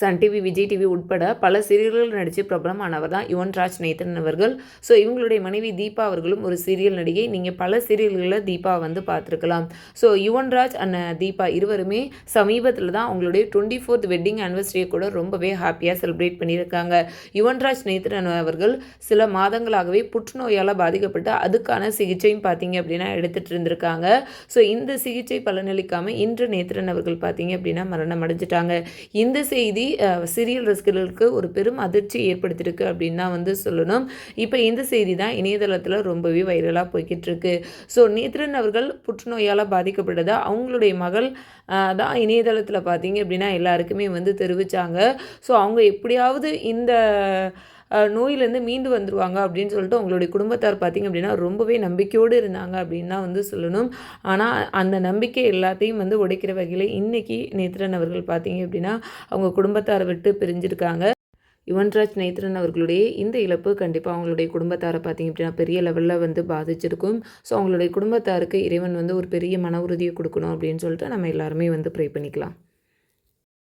Sun TV Vijay TV உட்பட பல சீரியல்கள் நடித்து பிரபலமானவர் தான் யுவன் ராஜ் நேத்தன் அவர்கள். ஸோ இவங்களுடைய மனைவி தீபா அவர்களும் ஒரு சீரியல் நடிகை. நீங்கள் பல சீரியல்களில் தீபா வந்து பார்த்துருக்கலாம். ஸோ யுவன் ராஜ் அண்ட் தீபா இருவருமே சமீபத்தில் தான் அவங்களுடைய டுவெண்ட்டி ஃபோர்த் வெட்டிங் ஆனிவர்சரியை கூட ரொம்பவே ஹாப்பியாக செலிப்ரேட் பண்ணியிருக்காங்க. யுவன் ராஜ் நேத்தன் அவர்கள் சில மாதங்களாகவே புற்றுநோயால் பாதிக்கப்பட்டு அதுக்கான சிகிச்சையும் பார்த்தீங்க அப்படின்னா எடுத்துகிட்டு இருந்திருக்காங்க. ஸோ இந்த சிகிச்சை பலனளிக்காமல் இன்று நேத்திரன் அவர்கள் பார்த்தீங்க அப்படின்னா மரணம் அடைஞ்சிட்டாங்க. இந்த செய்தி சீரியல் ரசிகர்களுக்கு ஒரு பெரும் அதிர்ச்சி ஏற்படுத்தியிருக்கு அப்படின்னு தான் வந்து சொல்லணும். இப்போ இந்த செய்தி தான் இணையதளத்தில் ரொம்பவே வைரலாக போய்கிட்டு இருக்கு ஸோ நேத்ரன் அவர்கள் புற்றுநோயால் பாதிக்கப்பட்டதா? அவங்களுடைய மகள் தான் இணையதளத்தில் பார்த்தீங்க அப்படின்னா எல்லாருக்குமே வந்து தெரிவித்தாங்க ஸோ அவங்க எப்படியாவது இந்த நோயிலேருந்து மீண்டு வந்துருவாங்க அப்படின்னு சொல்லிட்டு அவங்களுடைய குடும்பத்தார் பார்த்திங்க அப்படின்னா ரொம்பவே நம்பிக்கையோடு இருந்தாங்க அப்படின்னு தான் வந்து சொல்லணும். ஆனால் அந்த நம்பிக்கை எல்லாத்தையும் வந்து உடைக்கிற வகையில் இன்றைக்கி நேத்ரன் அவர்கள் பார்த்திங்க அப்படின்னா அவங்க குடும்பத்தாரை விட்டு பிரிஞ்சிருக்காங்க. யுவன்ராஜ் நேத்ரன் அவர்களுடைய இந்த இழப்பு கண்டிப்பாக அவங்களுடைய குடும்பத்தாரை பார்த்தீங்க அப்படின்னா பெரிய லெவலில் வந்து பாதிச்சிருக்கும். ஸோ அவங்களுடைய குடும்பத்தாருக்கு இறைவன் வந்து ஒரு பெரிய மன உறுதியை கொடுக்கணும் அப்படின்னு சொல்லிட்டு நம்ம எல்லாருமே வந்து ப்ரே பண்ணிக்கலாம்.